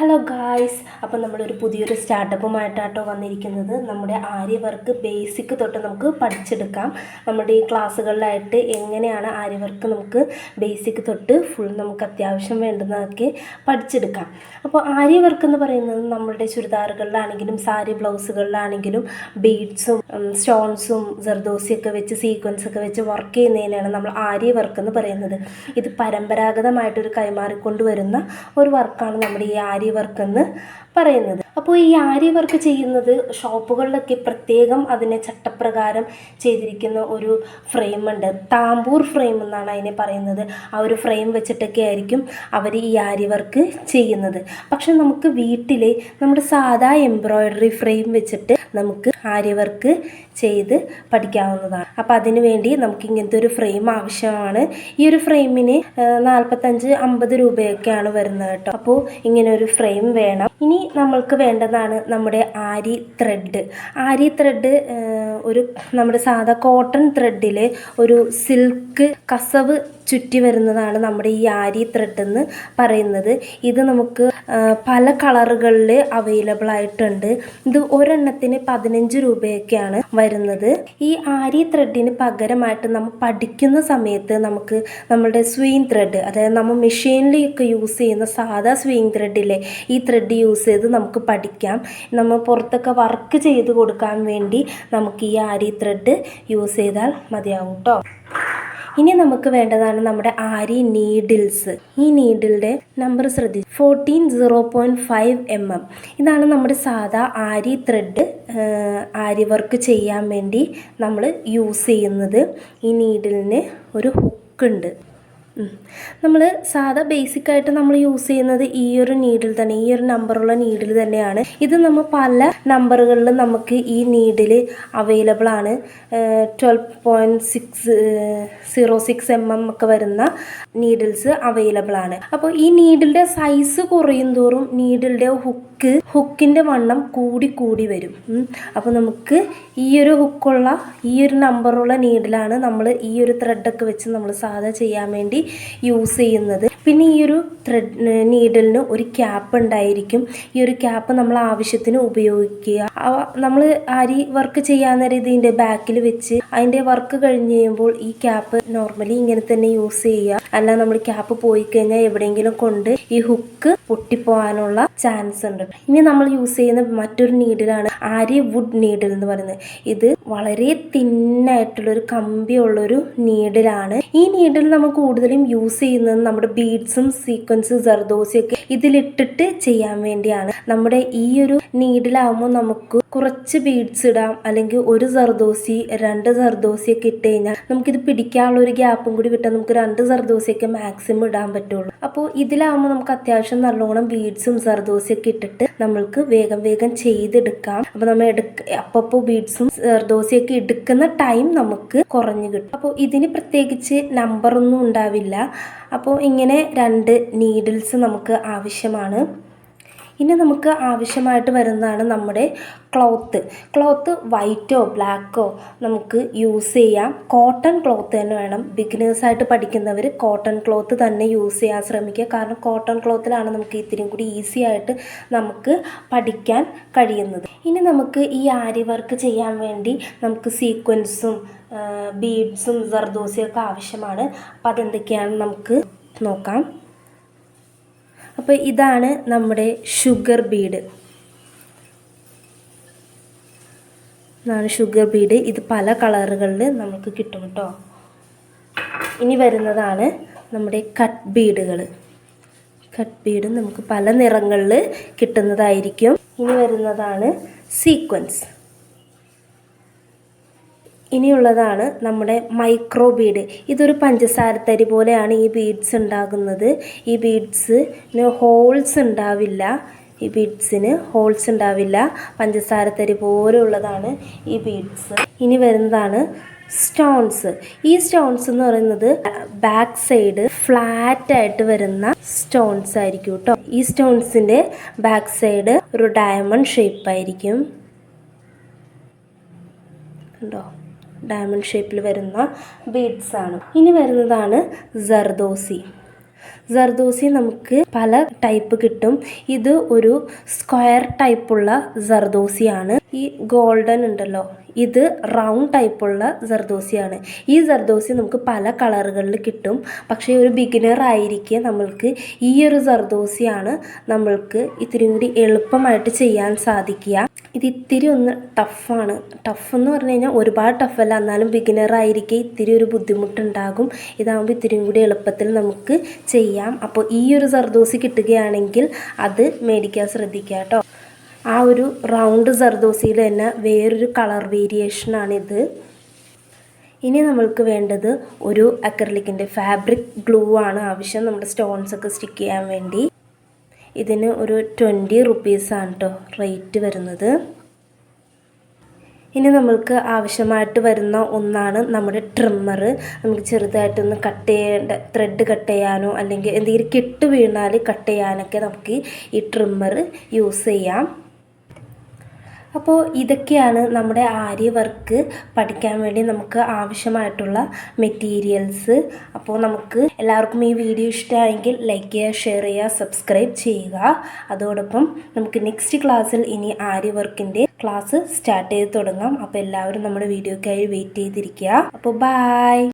Hello guys അപ്പോൾ നമ്മളൊരു പുതിയൊരു സ്റ്റാർട്ടപ്പുമായിട്ടാട്ടോ വന്നിരിക്കുന്നത്. നമ്മുടെ ആര്യ വർക്ക് ബേസിക് തൊട്ട് നമുക്ക് പഠിച്ചെടുക്കാം. നമ്മുടെ ഈ ക്ലാസ്സുകളിലായിട്ട് എങ്ങനെയാണ് ആര്യ വർക്ക് നമുക്ക് ബേസിക് തൊട്ട് ഫുൾ നമുക്ക് അത്യാവശ്യം വേണ്ടുന്നതൊക്കെ പഠിച്ചെടുക്കാം. അപ്പോൾ ആര്യ വർക്ക് എന്ന് പറയുന്നത് നമ്മുടെ ചുരിദാറുകളിലാണെങ്കിലും സാരി ബ്ലൗസുകളിലാണെങ്കിലും ബീഡ്സും സ്റ്റോൺസും ജർദോസിയൊക്കെ വെച്ച് സീക്വൻസ് ഒക്കെ വെച്ച് വർക്ക് ചെയ്യുന്നതിനാണ് നമ്മൾ ആര്യ വർക്ക് എന്ന് പറയുന്നത്. ഇത് പരമ്പരാഗതമായിട്ടൊരു കൈമാറിക്കൊണ്ട് വരുന്ന ഒരു വർക്കാണ് നമ്മുടെ ഈ ആര്യ വർക്ക് എന്ന് പറയുന്നത്. അപ്പോൾ ഈ ആരി വർക്ക് ചെയ്യുന്നത് ഷോപ്പുകളിലൊക്കെ പ്രത്യേകം അതിനെ ചട്ടപ്രകാരം ചെയ്തിരിക്കുന്ന ഒരു ഫ്രെയിം ഉണ്ട് താമ്പൂർ ഫ്രെയിം എന്നാണ് അതിനെ പറയുന്നത്. ആ ഒരു ഫ്രെയിം വെച്ചിട്ടൊക്കെ ആയിരിക്കും അവർ ഈ ആരി വർക്ക് ചെയ്യുന്നത്. പക്ഷെ നമുക്ക് വീട്ടിൽ നമ്മുടെ സാധാ എംബ്രോയ്ഡറി ഫ്രെയിം വെച്ചിട്ട് നമുക്ക് ആരി വർക്ക് ചെയ്ത് പഠിക്കാവുന്നതാണ്. അപ്പോൾ അതിനുവേണ്ടി നമുക്ക് ഇങ്ങനത്തെ ഒരു ഫ്രെയിം ആവശ്യമാണ്. ഈ ഒരു ഫ്രെയിമിന് നാൽപ്പത്തഞ്ച് അമ്പത് രൂപയൊക്കെയാണ് വരുന്നത് കേട്ടോ. അപ്പോൾ ഇങ്ങനെ ഒരു ഫ്രെയിം വേണം. ഇനി നമ്മൾക്ക് വേണ്ടതാണ് നമ്മുടെ ആരി ത്രെഡ് ആരി ത്രെഡ് ഒരു നമ്മുടെ സാധാ കോട്ടൺ ത്രെഡിൽ ഒരു സിൽക്ക് കസവ് ചുറ്റി വരുന്നതാണ് നമ്മുടെ ഈ ആരി ത്രെഡ് എന്ന് പറയുന്നത്. ഇത് നമുക്ക് പല കളറുകളിൽ അവൈലബിൾ ആയിട്ടുണ്ട്. ഇത് ഒരെണ്ണത്തിന് പതിനഞ്ച് രൂപയൊക്കെയാണ് വരുന്നത്. ഈ ആരി ത്രെഡിന് പകരമായിട്ട് നമ്മൾ പഠിക്കുന്ന സമയത്ത് നമുക്ക് നമ്മുടെ സ്വീങ് ത്രെഡ് അതായത് നമ്മൾ മെഷീനിലൊക്കെ യൂസ് ചെയ്യുന്ന സാധാ സ്വീങ് ത്രെഡിലെ ഈ ത്രെഡ് യൂസ് ചെയ്ത് നമുക്ക് പഠിക്കാം. നമ്മൾ പുറത്തൊക്കെ വർക്ക് ചെയ്ത് കൊടുക്കാൻ വേണ്ടി നമുക്ക് ഈ ആരി ത്രെഡ് യൂസ് ചെയ്താൽ മതിയാവും കേട്ടോ ഇനി നമുക്ക് വേണ്ടതാണ് നമ്മുടെ ആരി നീഡിൽസ് ഈ നീഡിലിന്റെ നമ്പർ ശ്രദ്ധിച്ചു. Fourteen zero point five M M ഇതാണ് നമ്മുടെ സാധാ ആരി ത്രെഡ് ആരി വർക്ക് ചെയ്യാൻ വേണ്ടി നമ്മൾ യൂസ് ചെയ്യുന്നത്. ഈ നീഡിലിന് ഒരു ഹുക്കുണ്ട് നമ്മൾ സാധാ ബേസിക് ആയിട്ട് നമ്മൾ യൂസ് ചെയ്യുന്നത് ഈ ഒരു നീഡിൽ തന്നെ ഈ ഒരു നമ്പറുള്ള നീഡിൽ തന്നെയാണ്. ഇത് നമ്മൾ പല നമ്പറുകളിലും നമുക്ക് ഈ നീഡിൽ അവൈലബിൾ ആണ്. Twelve point six zero six M M ഒക്കെ വരുന്ന നീഡിൽസ് അവൈലബിൾ ആണ്. അപ്പോൾ ഈ നീഡിലിന്റെ സൈസ് കുറയും തോറും നീഡിലിന്റെ ഹുക്ക് ഹുക്കിന്റെ വണ്ണം കൂടി കൂടി വരും. അപ്പോൾ നമുക്ക് ഈ ഒരു ഹുക്കുള്ള ഈ ഒരു നമ്പറുള്ള നീഡിലാണ് നമ്മൾ ഈ ഒരു ത്രെഡൊക്കെ വെച്ച് നമ്മൾ സാധാ ചെയ്യാൻ വേണ്ടി യൂസ് ചെയ്യുന്നത്. പിന്നെ ഈ ഒരു ത്രെഡ് നീഡിലിന് ഒരു ക്യാപ്പ് ഉണ്ടായിരിക്കും. ഈ ഒരു ക്യാപ്പ് നമ്മൾ ആവശ്യത്തിന് ഉപയോഗിക്കുക. നമ്മൾ അരി വർക്ക് ചെയ്യാവുന്ന ഇതിന്റെ ബാക്കിൽ വെച്ച് അതിന്റെ വർക്ക് കഴിഞ്ഞ് കഴിയുമ്പോൾ ഈ ക്യാപ്പ് നോർമലി ഇങ്ങനെ തന്നെ യൂസ് ചെയ്യുക. അല്ല നമ്മൾ ക്യാപ്പ് പോയി കഴിഞ്ഞാൽ എവിടെയെങ്കിലും കൊണ്ട് ഈ ഹുക്ക് പൊട്ടിപ്പോകാനുള്ള ചാൻസ് ഉണ്ട്. ഇനി നമ്മൾ യൂസ് ചെയ്യുന്ന മറ്റൊരു നീഡിലാണ് ആര്യ വുഡ് നീഡിൽ എന്ന് പറയുന്നത്. ഇത് വളരെ തിന്നായിട്ടുള്ളൊരു കമ്പിയുള്ളൊരു നീഡിലാണ് ഈ നീഡിൽ നമ്മൾ കൂടുതലും യൂസ് ചെയ്യുന്നത് നമ്മുടെ ബീഡ്സും സീക്വൻസും ജർദോസിയൊക്കെ ഇതിലിട്ടിട്ട് ചെയ്യാൻ വേണ്ടിയാണ്. നമ്മുടെ ഈ ഒരു നീഡിലാവുമ്പോൾ നമുക്ക് കുറച്ച് ബീഡ്സ് ഇടാം അല്ലെങ്കിൽ ഒരു സർദോസി രണ്ട് സർദോസിയൊക്കെ ഇട്ട് കഴിഞ്ഞാൽ നമുക്കിത് പിടിക്കാനുള്ള ഒരു ഗ്യാപ്പും കൂടി വിട്ടാൽ നമുക്ക് രണ്ട് സർദോസിയൊക്കെ മാക്സിമം ഇടാൻ പറ്റുള്ളൂ. അപ്പോൾ ഇതിലാവുമ്പോൾ നമുക്ക് അത്യാവശ്യം നല്ലോണം ബീഡ്സും സർദോസിയൊക്കെ ഇട്ടിട്ട് നമ്മൾക്ക് വേഗം വേഗം ചെയ്തെടുക്കാം. അപ്പോൾ നമ്മൾ എടുക്ക അപ്പപ്പോൾ ബീഡ്സും സർദോസിയൊക്കെ എടുക്കുന്ന ടൈം നമുക്ക് കുറഞ്ഞു കിട്ടും. അപ്പോൾ ഇതിന് പ്രത്യേകിച്ച് നമ്പറൊന്നും ഉണ്ടാവില്ല. അപ്പോൾ ഇങ്ങനെ രണ്ട് നീഡിൽസ് നമുക്ക് ആവശ്യമാണ്. ഇനി നമുക്ക് ആവശ്യമായിട്ട് വരുന്നതാണ് നമ്മുടെ ക്ലോത്ത് ക്ലോത്ത് വൈറ്റോ ബ്ലാക്കോ നമുക്ക് യൂസ് ചെയ്യാം. കോട്ടൺ ക്ലോത്ത് തന്നെ വേണം. ബിഗിനേഴ്സായിട്ട് പഠിക്കുന്നവർ കോട്ടൺ ക്ലോത്ത് തന്നെ യൂസ് ചെയ്യാൻ ശ്രമിക്കുക. കാരണം കോട്ടൺ ക്ലോത്തിലാണ് നമുക്ക് ഇത്തിരിയും കൂടി ഈസി ആയിട്ട് നമുക്ക് പഠിക്കാൻ കഴിയുന്നത്. ഇനി നമുക്ക് ഈ ആരി വർക്ക് ചെയ്യാൻ വേണ്ടി നമുക്ക് സീക്വൻസും ബീഡ്സും ജർദോസിയൊക്കെ ആവശ്യമാണ്. അപ്പോൾ അതെന്തൊക്കെയാണ് നമുക്ക് നോക്കാം. അപ്പോൾ ഇതാണ് നമ്മുടെ ഷുഗർ ബീഡ്. ഇതാണ് ഷുഗർ ബീഡ്. ഇത് പല കളറുകളിൽ നമുക്ക് കിട്ടും കേട്ടോ. ഇനി വരുന്നതാണ് നമ്മുടെ കട്ട് ബീഡുകൾ കട്ട് ബീഡ് നമുക്ക് പല നിറങ്ങളിൽ കിട്ടുന്നതായിരിക്കും. ഇനി വരുന്നതാണ് സീക്വൻസ്. ഇനിയുള്ളതാണ് നമ്മുടെ മൈക്രോ ബീഡ് ഇതൊരു പഞ്ചസാരത്തരി പോലെയാണ് ഈ ബീഡ്സ് ഉണ്ടാകുന്നത്. ഈ ബീഡ്സിന് ഹോൾസ് ഉണ്ടാവില്ല. ഈ ബീഡ്സിന് ഹോൾസ് ഉണ്ടാവില്ല. പഞ്ചസാരത്തരി പോലെയുള്ളതാണ് ഈ ബീഡ്സ്. ഇനി വരുന്നതാണ് സ്റ്റോൺസ്. ഈ സ്റ്റോൺസ് എന്ന് പറയുന്നത് ബാക്ക് സൈഡ് ഫ്ലാറ്റ് ആയിട്ട് വരുന്ന സ്റ്റോൺസ് ആയിരിക്കും കേട്ടോ ഈ സ്റ്റോൺസിന്റെ ബാക്ക് സൈഡ് ഒരു ഡയമണ്ട് ഷേപ്പ് ആയിരിക്കും. കണ്ടോ? ഡയമണ്ട് ഷേപ്പിൽ വരുന്ന ബീഡ്സാണ് ഇനി വരുന്നതാണ് ജർദോസി ജർദോസി നമുക്ക് പല ടൈപ്പ് കിട്ടും. ഇത് ഒരു സ്ക്വയർ ടൈപ്പുള്ള ജർദോസിയാണ് ഈ ഗോൾഡൻ ഉണ്ടല്ലോ ഇത് റൗണ്ട് ടൈപ്പുള്ള ജർദോസിയാണ് ഈ ജർദോസി നമുക്ക് പല കളറുകളിൽ കിട്ടും. പക്ഷേ ഒരു ബിഗിനർ ആയിരിക്കെ നമ്മൾക്ക് ഈ ഒരു ജർദോസിയാണ് നമ്മൾക്ക് ഇത്തിരി കൂടി എളുപ്പമായിട്ട് ചെയ്യാൻ സാധിക്കുക. ഇത് ഇത്തിരി ഒന്ന് ടഫാണ് ടഫ് എന്ന് പറഞ്ഞു കഴിഞ്ഞാൽ ഒരുപാട് ടഫല്ല എന്നാലും ബിഗിനർ ആയിരിക്കെ ഇത്തിരി ഒരു ബുദ്ധിമുട്ടുണ്ടാകും. ഇതാകുമ്പോൾ ഇത്തിരിയും കൂടി എളുപ്പത്തിൽ നമുക്ക് ചെയ്യാം. അപ്പോൾ ഈ ഒരു സർദോസി കിട്ടുകയാണെങ്കിൽ അത് മേടിക്കാൻ ശ്രദ്ധിക്കുക കേട്ടോ. ആ ഒരു റൗണ്ട് സർദോസിയിൽ തന്നെ വേറൊരു കളർ വേരിയേഷനാണിത് ഇനി നമ്മൾക്ക് വേണ്ടത് ഒരു അക്രലിക്കിന്റെ ഫാബ്രിക് ഗ്ലൂ ആണ് ആവശ്യം. നമ്മുടെ സ്റ്റോൺസ് ഒക്കെ സ്റ്റിക്ക് ചെയ്യാൻ വേണ്ടി. ഇതിന് ഒരു ട്വന്റി റുപ്പീസാണ് കേട്ടോ റേറ്റ് വരുന്നത്. ഇനി നമ്മൾക്ക് ആവശ്യമായിട്ട് വരുന്ന ഒന്നാണ് നമ്മുടെ ട്രിമ്മർ നമുക്ക് ചെറുതായിട്ടൊന്ന് കട്ട് ചെയ്യേണ്ട ത്രെഡ് കട്ട് ചെയ്യാനോ അല്ലെങ്കിൽ എന്തെങ്കിലും കെട്ട് വീണാൽ കട്ട് ചെയ്യാനൊക്കെ നമുക്ക് ഈ ട്രിമ്മർ യൂസ് ചെയ്യാം. അപ്പോൾ ഇതൊക്കെയാണ് നമ്മുടെ ആര്യ വർക്ക് പഠിക്കാൻ വേണ്ടി നമുക്ക് ആവശ്യമായിട്ടുള്ള മെറ്റീരിയൽസ് അപ്പോൾ നമുക്ക് എല്ലാവർക്കും ഈ വീഡിയോ ഇഷ്ടമായെങ്കിൽ ലൈക്ക് ചെയ്യുക ഷെയർ ചെയ്യുക സബ്സ്ക്രൈബ് ചെയ്യുക. അതോടൊപ്പം നമുക്ക് നെക്സ്റ്റ് ക്ലാസ്സിൽ ഇനി ആര്യ വർക്കിന്റെ ക്ലാസ് സ്റ്റാർട്ട് ചെയ്ത് തുടങ്ങാം. അപ്പോൾ എല്ലാവരും നമ്മുടെ വീഡിയോക്കായി വെയിറ്റ് ചെയ്തിരിക്കുക. അപ്പോൾ ബായ്